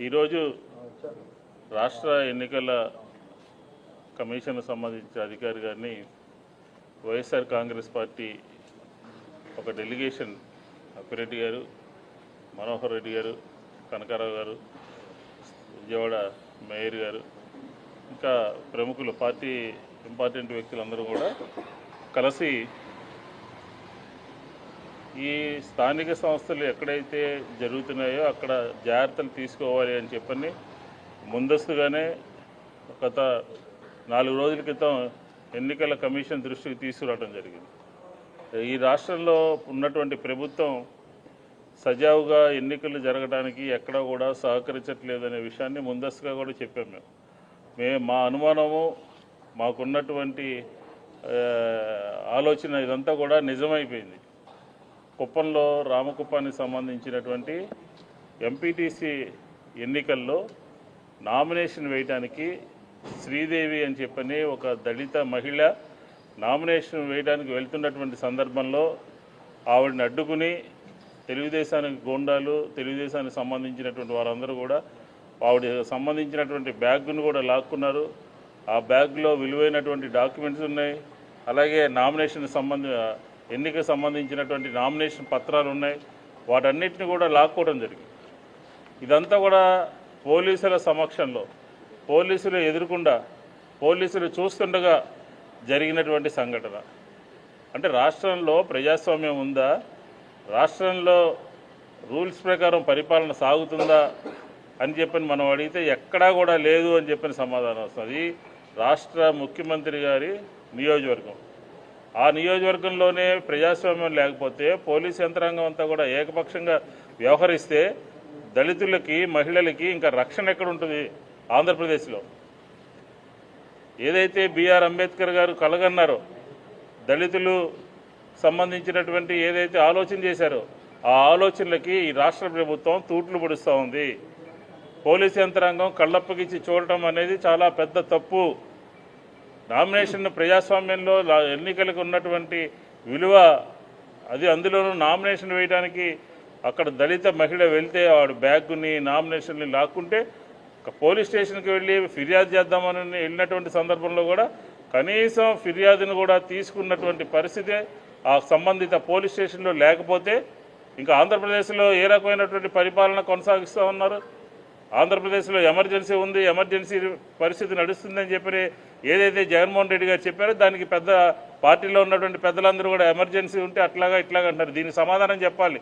ఈరోజు రాష్ట్ర ఎన్నికల కమిషన్ సంబంధించిన అధికారి గారిని వైఎస్ఆర్ కాంగ్రెస్ పార్టీ ఒక డెలిగేషన్ అప్పిరెడ్డి గారు మనోహర్ రెడ్డి గారు కనకారావు గారు విజయవాడ మేయర్ గారు ఇంకా ప్రముఖులు పార్టీ ఇంపార్టెంట్ వ్యక్తులందరూ కూడా కలిసి ఈ స్థానిక సంస్థలు ఎక్కడైతే జరుగుతున్నాయో అక్కడ జాగ్రత్తలు తీసుకోవాలి అని చెప్పని ముందస్తుగానే గత నాలుగు రోజుల క్రితం ఎన్నికల కమిషన్ దృష్టికి తీసుకురావడం జరిగింది. ఈ రాష్ట్రంలో ఉన్నటువంటి ప్రభుత్వం సజావుగా ఎన్నికలు జరగడానికి ఎక్కడా కూడా సహకరించట్లేదనే విషయాన్ని ముందస్తుగా కూడా చెప్పాం మేము. మేము మా అనుమానము మాకున్నటువంటి ఆలోచన ఇదంతా కూడా నిజమైపోయింది. కుప్పంలో రామకుప్పానికి సంబంధించినటువంటి ఎంపీటీసీ ఎన్నికల్లో నామినేషన్ వేయడానికి శ్రీదేవి అని చెప్పని ఒక దళిత మహిళ నామినేషన్ వేయడానికి వెళ్తున్నటువంటి సందర్భంలో ఆవిడని అడ్డుకుని తెలుగుదేశానికి గోండాలు తెలుగుదేశానికి సంబంధించినటువంటి వారందరూ కూడా ఆవిడ సంబంధించినటువంటి బ్యాగ్ను కూడా లాక్కున్నారు. ఆ బ్యాగ్లో విలువైనటువంటి డాక్యుమెంట్స్ ఉన్నాయి. అలాగే నామినేషన్ సంబంధ ఎన్నికకు సంబంధించినటువంటి నామినేషన్ పత్రాలు ఉన్నాయి. వాటన్నిటిని కూడా లాక్కోవడం జరిగింది. ఇదంతా కూడా పోలీసుల సమక్షంలో పోలీసులు ఎదురుకుండా పోలీసులు చూస్తుండగా జరిగినటువంటి సంఘటన. అంటే రాష్ట్రంలో ప్రజాస్వామ్యం ఉందా? రాష్ట్రంలో రూల్స్ ప్రకారం పరిపాలన సాగుతుందా అని చెప్పని మనం అడిగితే ఎక్కడా కూడా లేదు అని చెప్పిన సమాధానం వస్తుంది. రాష్ట్ర ముఖ్యమంత్రి గారి నియోజకవర్గం. ఆ నియోజకవర్గంలోనే ప్రజాస్వామ్యం లేకపోతే పోలీస్ యంత్రాంగం అంతా కూడా ఏకపక్షంగా వ్యవహరిస్తే దళితులకి మహిళలకి ఇంకా రక్షణ ఎక్కడ ఉంటుంది ఆంధ్రప్రదేశ్లో? ఏదైతే బిఆర్ అంబేద్కర్ గారు కలగన్నారో దళితులు సంబంధించినటువంటి ఏదైతే ఆలోచన చేశారో ఆ ఆలోచనలకి ఈ రాష్ట్ర ప్రభుత్వం తూట్లు పొడుస్తూ ఉంది. పోలీస్ యంత్రాంగం కళ్ళప్పగించి చూడటం అనేది చాలా పెద్ద తప్పు. నామినేషన్ ప్రజాస్వామ్యంలో లా- ఎన్నికలకు ఉన్నటువంటి విలువ అది అందులోనూ నామినేషన్ వేయడానికి అక్కడ దళిత మహిళ వెళ్తే వాడు బ్యాగ్ని నామినేషన్ని లాక్కుంటే పోలీస్ స్టేషన్కి వెళ్ళి ఫిర్యాదు చేద్దామని వెళ్ళినటువంటి సందర్భంలో కూడా కనీసం ఫిర్యాదును కూడా తీసుకున్నటువంటి పరిస్థితి ఆ సంబంధిత పోలీస్ స్టేషన్లో లేకపోతే ఇంకా ఆంధ్రప్రదేశ్లో ఏ రకమైనటువంటి పరిపాలన కొనసాగిస్తూ ఉన్నారు? ఆంధ్రప్రదేశ్లో ఎమర్జెన్సీ ఉంది ఎమర్జెన్సీ పరిస్థితి నడుస్తుందని చెప్పి ఏదైతే జగన్మోహన్ రెడ్డి గారు చెప్పారో దానికి పెద్ద పార్టీలో ఉన్నటువంటి పెద్దలందరూ కూడా ఎమర్జెన్సీ ఉంటే అట్లాగా ఇట్లాగా అంటారు దీనికి సమాధానం చెప్పాలి.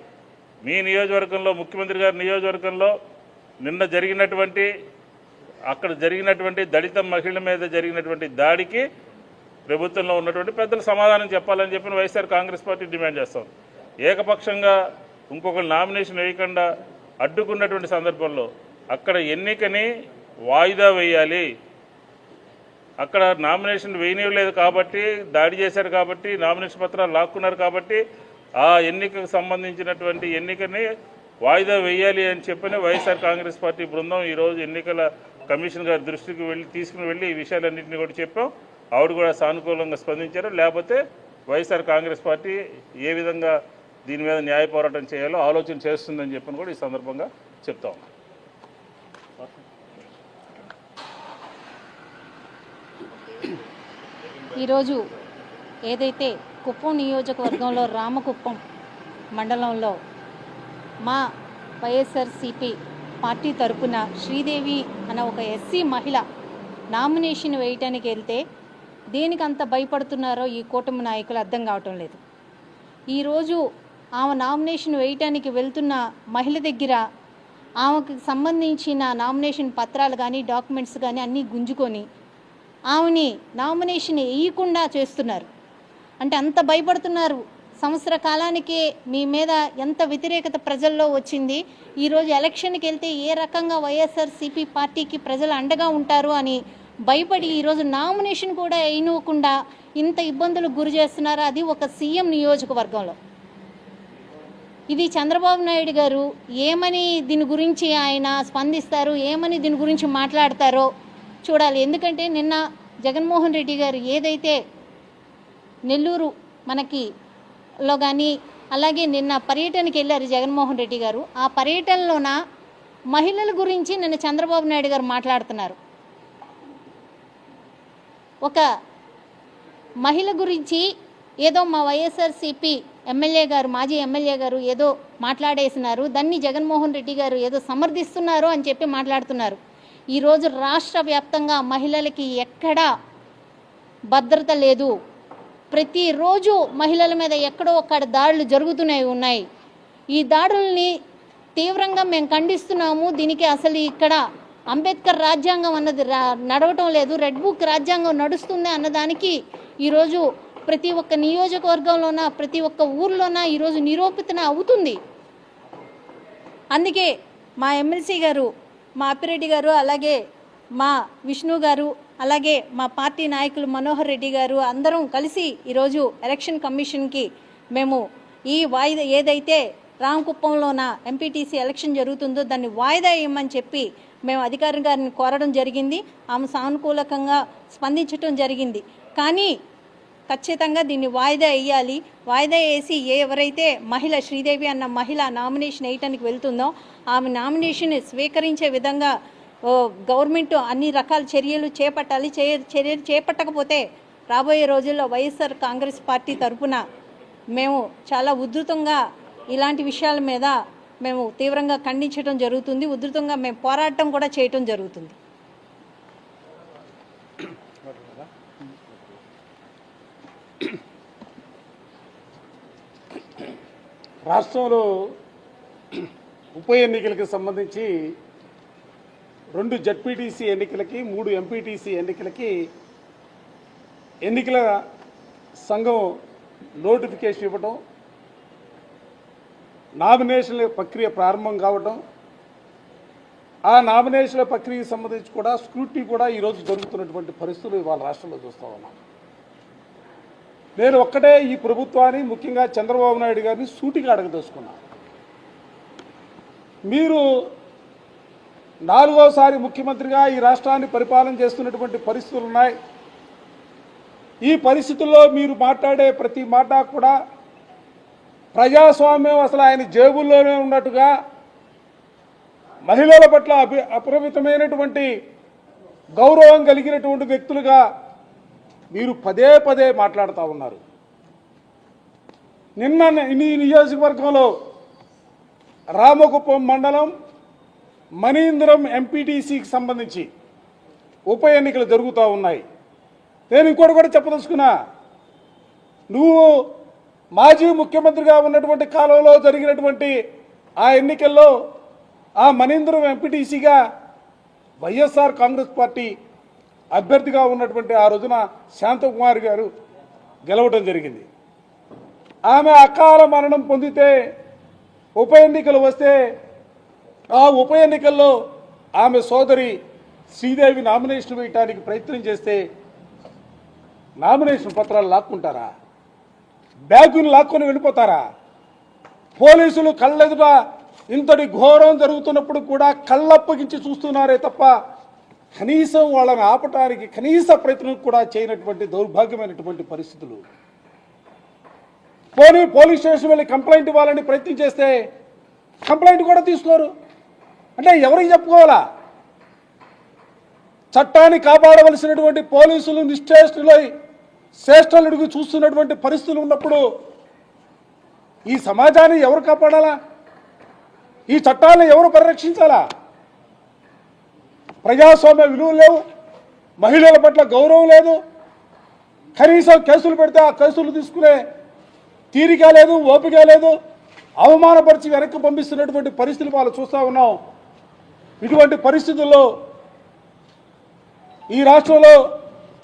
మీ నియోజకవర్గంలో ముఖ్యమంత్రి గారి నియోజకవర్గంలో నిన్న జరిగినటువంటి అక్కడ జరిగినటువంటి దళిత మహిళ మీద జరిగినటువంటి దాడికి ప్రభుత్వంలో ఉన్నటువంటి పెద్దలు సమాధానం చెప్పాలని చెప్పి వైఎస్ఆర్ కాంగ్రెస్ పార్టీ డిమాండ్ చేస్తాం ఏకపక్షంగా ఇంకొకరు నామినేషన్ వేయకుండా అడ్డుకున్నటువంటి సందర్భంలో అక్కడ ఎన్నికని వాయిదా వేయాలి. అక్కడ నామినేషన్ వేయనివ్వలేదు కాబట్టి దాడి చేశారు కాబట్టి నామినేషన్ పత్రాలు లాక్కున్నారు కాబట్టి ఆ ఎన్నికకు సంబంధించినటువంటి ఎన్నికని వాయిదా వేయాలి అని చెప్పని వైఎస్ఆర్ కాంగ్రెస్ పార్టీ బృందం ఈరోజు ఎన్నికల కమిషన్ గారి దృష్టికి వెళ్ళి తీసుకుని వెళ్ళి ఈ విషయాలన్నింటినీ కూడా చెప్పాం. ఆవిడ కూడా సానుకూలంగా స్పందించారు. లేకపోతే వైఎస్ఆర్ కాంగ్రెస్ పార్టీ ఏ విధంగా దీని మీద న్యాయ పోరాటం చేయాలో ఆలోచన చేస్తుందని చెప్పని కూడా ఈ సందర్భంగా చెప్తా ఈరోజు ఏదైతే కుప్పం నియోజకవర్గంలో రామకుప్పం మండలంలో మా వైఎస్ఆర్సిపి పార్టీ తరపున శ్రీదేవి అన్న ఒక ఎస్సీ మహిళ నామినేషన్ వేయటానికి వెళ్తే దేనికి అంత భయపడుతున్నారో ఈ కూటమి నాయకులు అర్థం కావటం లేదు. ఈరోజు ఆమె నామినేషన్ వేయటానికి వెళ్తున్న మహిళ దగ్గర ఆమెకు సంబంధించిన నామినేషన్ పత్రాలు కానీ డాక్యుమెంట్స్ కానీ అన్నీ గుంజుకొని ఆమెని నామినేషన్ వేయకుండా చేస్తున్నారు. అంటే అంత భయపడుతున్నారు. సంవత్సర కాలానికే మీ మీద ఎంత వ్యతిరేకత ప్రజల్లో వచ్చింది. ఈరోజు ఎలక్షన్కి వెళ్తే ఏ రకంగా వైఎస్ఆర్సీపీ పార్టీకి ప్రజలు అండగా ఉంటారు అని భయపడి ఈరోజు నామినేషన్ కూడా వేయనివ్వకుండా ఇంత ఇబ్బందులకు గురి చేస్తున్నారు. అది ఒక సీఎం నియోజకవర్గంలో. ఇది చంద్రబాబు నాయుడు గారు ఏమని దీని గురించి ఆయన స్పందిస్తారు? ఏమని దీని గురించి మాట్లాడతారో? చూడాలి. ఎందుకంటే నిన్న జగన్మోహన్ రెడ్డి గారు ఏదైతే నెల్లూరు మనకి లో కానీ అలాగే నిన్న పర్యటనకి వెళ్ళారు జగన్మోహన్ రెడ్డి గారు ఆ పర్యటనలోన మహిళల గురించి నిన్న చంద్రబాబు నాయుడు గారు మాట్లాడుతున్నారు. ఒక మహిళ గురించి ఏదో మా వైఎస్ఆర్సీపీ ఎమ్మెల్యే గారు మాజీ ఎమ్మెల్యే గారు ఏదో మాట్లాడేసినారు దాన్ని జగన్మోహన్ రెడ్డి గారు ఏదో సమర్థిస్తున్నారు అని చెప్పి మాట్లాడుతున్నారు. ఈరోజు రాష్ట్ర వ్యాప్తంగా మహిళలకి ఎక్కడా భద్రత లేదు. ప్రతిరోజు మహిళల మీద ఎక్కడో ఒక్కడ దాడులు జరుగుతూనే ఉన్నాయి. ఈ దాడుల్ని తీవ్రంగా మేము ఖండిస్తున్నాము. దీనికి అసలు ఇక్కడ అంబేద్కర్ రాజ్యాంగం అన్నది రా- నడవటం లేదు. రెడ్ బుక్ రాజ్యాంగం నడుస్తుంది అన్నదానికి ఈరోజు ప్రతి ఒక్క నియోజకవర్గంలోన ప్రతి ఒక్క ఊర్లోన ఈరోజు నిరూపితన అవుతుంది. అందుకే మా ఎమ్మెల్సీ గారు మా అప్పిరెడ్డి గారు అలాగే మా విష్ణు గారు అలాగే మా పార్టీ నాయకులు మనోహర్ రెడ్డి గారు అందరం కలిసి ఈరోజు ఎలక్షన్ కమిషన్కి మేము ఈ వాయిదా ఏదైతే రామకుప్పంలోన ఎంపీటీసీ ఎలక్షన్ జరుగుతుందో దాన్ని వాయిదా ఇవ్వమని చెప్పి మేము అధికారి గారిని కోరడం జరిగింది. ఆమె సానుకూలకంగా స్పందించడం జరిగింది. కానీ ఖచ్చితంగా దీన్ని వాయిదా వేయాలి. వాయిదా వేసి ఎవరైతే మహిళ శ్రీదేవి అన్న మహిళ నామినేషన్ వేయటానికి వెళ్తుందో ఆమె నామినేషన్ స్వీకరించే విధంగా గవర్నమెంట్ అన్ని రకాల చర్యలు చేపట్టాలి. చే- చర్యలు చేపట్టకపోతే రాబోయే రోజుల్లో వైఎస్ఆర్ కాంగ్రెస్ పార్టీ తరఫున మేము చాలా ఉధృతంగా ఇలాంటి విషయాల మీద మేము తీవ్రంగా ఖండించడం జరుగుతుంది. ఉధృతంగా మేము పోరాటం కూడా చేయటం జరుగుతుంది. రాష్ట్రంలో ఉప ఎన్నికలకు సంబంధించి రెండు జడ్పీటీసీ ఎన్నికలకి మూడు ఎంపీటీసీ ఎన్నికలకి ఎన్నికల సంఘం నోటిఫికేషన్ ఇవ్వటం నామినేషన్ల ప్రక్రియ ప్రారంభం కావటం ఆ నామినేషన్ల ప్రక్రియకు సంబంధించి కూడా స్క్రూటీ కూడా ఈరోజు జరుగుతున్నటువంటి పరిస్థితులు ఇవాళ రాష్ట్రంలో చూస్తూ ఉన్నాం. నేను ఒక్కటే ఈ ప్రభుత్వాన్ని ముఖ్యంగా చంద్రబాబు నాయుడు గారిని సూటిగా అడగదలుచుకున్నా మీరు నాలుగోసారి ముఖ్యమంత్రిగా ఈ రాష్ట్రాన్ని పరిపాలన చేస్తున్నటువంటి పరిస్థితులు ఉన్నాయి. ఈ పరిస్థితుల్లో మీరు మాట్లాడే ప్రతి మాట కూడా ప్రజాస్వామ్యం అసలు ఆయన జేబుల్లోనే ఉన్నట్టుగా మహిళల పట్ల అపరిమితమైనటువంటి గౌరవం కలిగినటువంటి వ్యక్తులుగా మీరు పదే పదే మాట్లాడుతూ ఉన్నారు. నిన్న ఈ నియోజకవర్గంలో రామకుప్పం మండలం మనీంద్రం ఎంపీటీసీకి సంబంధించి ఉప ఎన్నికలు జరుగుతూ ఉన్నాయి. నేను ఇంకోటి కూడా చెప్పదలుచుకున్నా నువ్వు మాజీ ముఖ్యమంత్రిగా ఉన్నటువంటి కాలంలో జరిగినటువంటి ఆ ఎన్నికల్లో ఆ మనీంద్రం ఎంపీటీసీగా వైఎస్ఆర్ కాంగ్రెస్ పార్టీ అభ్యర్థిగా ఉన్నటువంటి ఆ రోజున శాంతకుమారి గారు గెలవటం జరిగింది. ఆమె అకాల మరణం పొందితే ఉప ఎన్నికలు వస్తే ఆ ఉప ఎన్నికల్లో ఆమె సోదరి శ్రీదేవి నామినేషన్ వేయటానికి ప్రయత్నం చేస్తే నామినేషన్ పత్రాలు లాక్కుంటారా? బ్యాగులు లాక్కొని వెళ్ళిపోతారా? పోలీసులు కళ్ళెదుట ఇంతటి ఘోరం జరుగుతున్నప్పుడు కూడా కళ్ళప్పగించి చూస్తున్నారే తప్ప కనీసం వాళ్ళని ఆపటానికి కనీస ప్రయత్నం కూడా చేయనటువంటి దౌర్భాగ్యమైనటువంటి పరిస్థితులు. పోనీ పోలీస్ స్టేషన్ వెళ్ళి కంప్లైంట్ ఇవ్వాలని ప్రయత్నం చేస్తే కంప్లైంట్ కూడా తీసుకోరు. అంటే ఎవరికి చెప్పుకోవాలా? చట్టాన్ని కాపాడవలసినటువంటి పోలీసులు నిశ్చేష్టులై శ్రేష్టలుడికి చూస్తున్నటువంటి పరిస్థితులు ఉన్నప్పుడు ఈ సమాజాన్ని ఎవరు కాపాడాలా? ఈ చట్టాలను ఎవరు పరిరక్షించాలా? ప్రజాస్వామ్య విలువలు లేవు మహిళల పట్ల గౌరవం లేదు. కనీసం కేసులు పెడితే ఆ కేసులు తీసుకునే తీరిక లేదు ఓపిక లేదు. అవమానపరిచి వెనక్కి పంపిస్తున్నటువంటి పరిస్థితులు వాళ్ళు చూస్తూ ఉన్నాం. ఇటువంటి పరిస్థితుల్లో ఈ రాష్ట్రంలో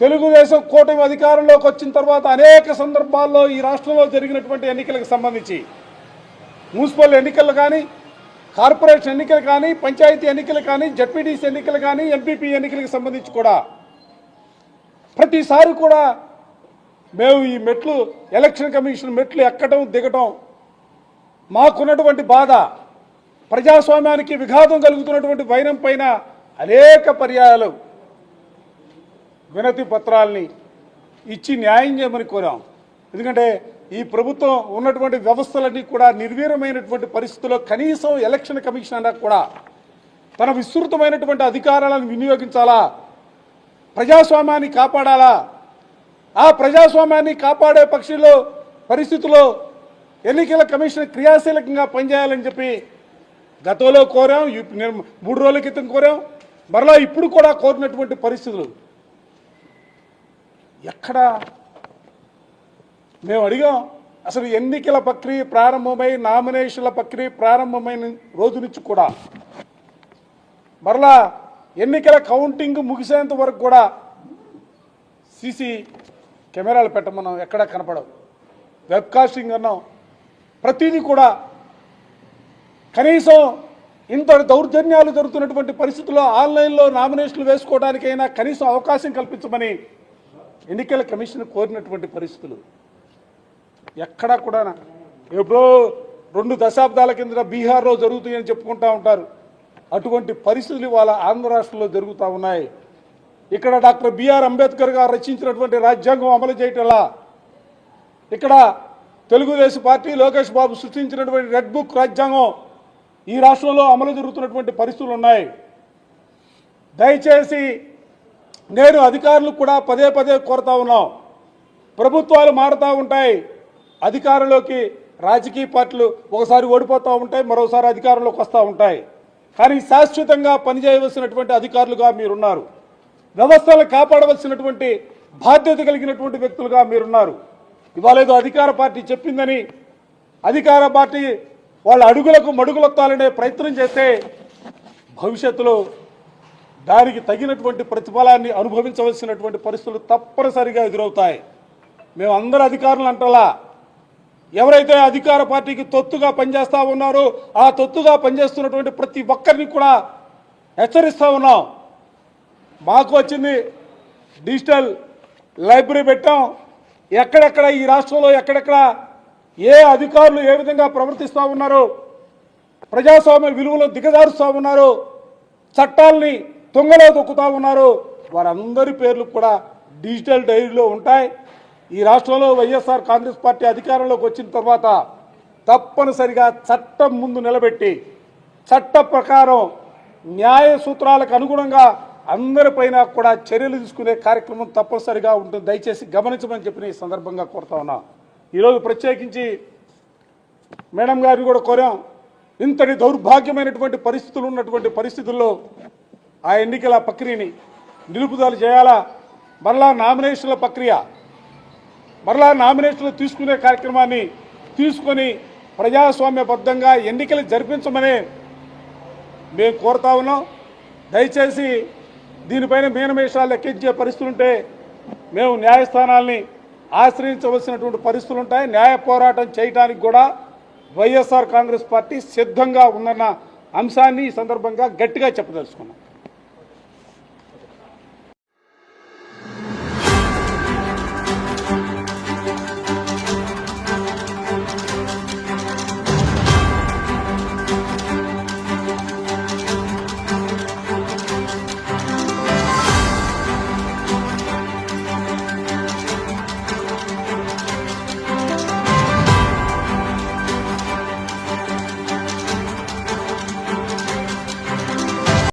తెలుగుదేశం కూటమి అధికారంలోకి వచ్చిన తర్వాత అనేక సందర్భాల్లో ఈ రాష్ట్రంలో జరిగినటువంటి ఎన్నికలకు సంబంధించి మున్సిపల్ ఎన్నికలు కానీ కార్పొరేషన్ ఎన్నికలు కానీ పంచాయతీ ఎన్నికలు కానీ జడ్పీటీసీ ఎన్నికలు కానీ ఎంపీపీ ఎన్నికలకు సంబంధించి కూడా ప్రతిసారి కూడా మేము ఈ మెట్లు ఎలక్షన్ కమిషన్ మెట్లు ఎక్కడం దిగటం మాకున్నటువంటి బాధ. ప్రజాస్వామ్యానికి విఘాతం కలుగుతున్నటువంటి వైరం పైన అనేక పర్యాయాలు వినతి పత్రాల్ని ఇచ్చి న్యాయం చేయమని కోరాం. ఎందుకంటే ఈ ప్రభుత్వం ఉన్నటువంటి వ్యవస్థలన్నీ కూడా నిర్వీర్యమైనటువంటి పరిస్థితుల్లో కనీసం ఎలక్షన్ కమిషన్ అన్నా కూడా తన విస్తృతమైనటువంటి అధికారాలను వినియోగించాలా? ప్రజాస్వామ్యాన్ని కాపాడాలా? ఆ ప్రజాస్వామ్యాన్ని కాపాడే పక్షిలో పరిస్థితుల్లో ఎన్నికల కమిషన్ క్రియాశీలకంగా పనిచేయాలని చెప్పి గతంలో కోరాం మూడు రోజుల క్రితం కోరాం మరలా ఇప్పుడు కూడా కోరినటువంటి పరిస్థితులు. ఎక్కడ మేము అడిగాం అసలు ఎన్నికల ప్రక్రియ ప్రారంభమై నామినేషన్ల ప్రక్రియ ప్రారంభమైన రోజు నుంచి కూడా మరలా ఎన్నికల కౌంటింగ్ ముగిసేంత వరకు కూడా సీసీ కెమెరాలు పెట్టమన్నాం ఎక్కడా కనపడవు. వెబ్ కాస్టింగ్ అన్నాం. ప్రతిదీ కూడా కనీసం ఇంత దౌర్జన్యాలు జరుగుతున్నటువంటి పరిస్థితుల్లో ఆన్లైన్లో నామినేషన్లు వేసుకోవడానికైనా కనీసం అవకాశం కల్పించమని ఎన్నికల కమిషన్ కోరినటువంటి పరిస్థితులు. ఎక్కడా కూడా ఎప్పుడో రెండు దశాబ్దాల కింద బీహార్లో జరుగుతాయని చెప్పుకుంటా ఉంటారు. అటువంటి పరిస్థితులు ఇవాళ ఆంధ్ర రాష్ట్రంలో జరుగుతూ ఉన్నాయి. ఇక్కడ డాక్టర్ బిఆర్ అంబేద్కర్ గారు రచించినటువంటి రాజ్యాంగం అమలు చేయటంలా ఇక్కడ తెలుగుదేశం పార్టీ లోకేష్ బాబు సృష్టించినటువంటి రెడ్ బుక్ రాజ్యాంగం ఈ రాష్ట్రంలో అమలు జరుగుతున్నటువంటి పరిస్థితులు ఉన్నాయి. దయచేసి నేను అధికారులు కూడా పదే పదే కోరుతా ఉన్నాం. ప్రభుత్వాలు మారుతూ ఉంటాయి. అధికారంలోకి రాజకీయ పార్టీలు ఒకసారి ఓడిపోతూ ఉంటాయి మరోసారి అధికారంలోకి వస్తూ ఉంటాయి. కానీ శాశ్వతంగా పనిచేయవలసినటువంటి అధికారులుగా మీరున్నారు. వ్యవస్థలను కాపాడవలసినటువంటి బాధ్యత కలిగినటువంటి వ్యక్తులుగా మీరున్నారు. ఇవాళేదో అధికార పార్టీ చెప్పిందని అధికార పార్టీ వాళ్ళ అడుగులకు మడుగులొత్తాలనే ప్రయత్నం చేస్తే భవిష్యత్తులో దానికి తగినటువంటి ప్రతిఫలాన్ని అనుభవించవలసినటువంటి పరిస్థితులు తప్పనిసరిగా ఎదురవుతాయి. మేము అందరు అధికారులు అంటలా ఎవరైతే అధికార పార్టీకి తొత్తుగా పనిచేస్తూ ఉన్నారో ఆ తొత్తుగా పనిచేస్తున్నటువంటి ప్రతి ఒక్కరిని కూడా హెచ్చరిస్తూ ఉన్నాం. మాకు వచ్చింది డిజిటల్ లైబ్రరీ పెట్టాం. ఎక్కడెక్కడ ఈ రాష్ట్రంలో ఎక్కడెక్కడ ఏ అధికారులు ఏ విధంగా ప్రవర్తిస్తూ ఉన్నారో ప్రజాస్వామ్య విలువలు దిగజారుస్తూ ఉన్నారు చట్టాలని తుంగలో తొక్కుతూ ఉన్నారు వారందరి పేర్లు కూడా డిజిటల్ డైరీలో ఉంటాయి. ఈ రాష్ట్రంలో వైఎస్ఆర్ కాంగ్రెస్ పార్టీ అధికారంలోకి వచ్చిన తర్వాత తప్పనిసరిగా చట్టం ముందు నిలబెట్టి చట్ట ప్రకారం న్యాయ సూత్రాలకు అనుగుణంగా అందరిపైన కూడా చర్యలు తీసుకునే కార్యక్రమం తప్పనిసరిగా ఉంటుంది. దయచేసి గమనించమని చెప్పిన ఈ సందర్భంగా కోరుతా ఉన్నా. ఈరోజు ప్రత్యేకించి మేడం గారిని కూడా కోరాం. ఇంతటి దౌర్భాగ్యమైనటువంటి పరిస్థితులు ఉన్నటువంటి పరిస్థితుల్లో ఆ ఎన్నికల ప్రక్రియని నిలుపుదల చేయాలా? మరలా నామినేషన్ల ప్రక్రియ మరలా నామినేషన్లు తీసుకునే కార్యక్రమాన్ని తీసుకొని ప్రజాస్వామ్యబద్ధంగా ఎన్నికలు జరిపించమని మేము కోరుతా ఉన్నాం. దయచేసి దీనిపైన మీనమేషాలు లెక్కించే పరిస్థితులు ఉంటే మేము న్యాయస్థానాల్ని ఆశ్రయించవలసినటువంటి పరిస్థితులు ఉంటాయి. న్యాయ పోరాటం చేయడానికి కూడా వైఎస్ఆర్ కాంగ్రెస్ పార్టీ సిద్ధంగా ఉందన్న అంశాన్ని ఈ సందర్భంగా గట్టిగా చెప్పదలుచుకున్నాం.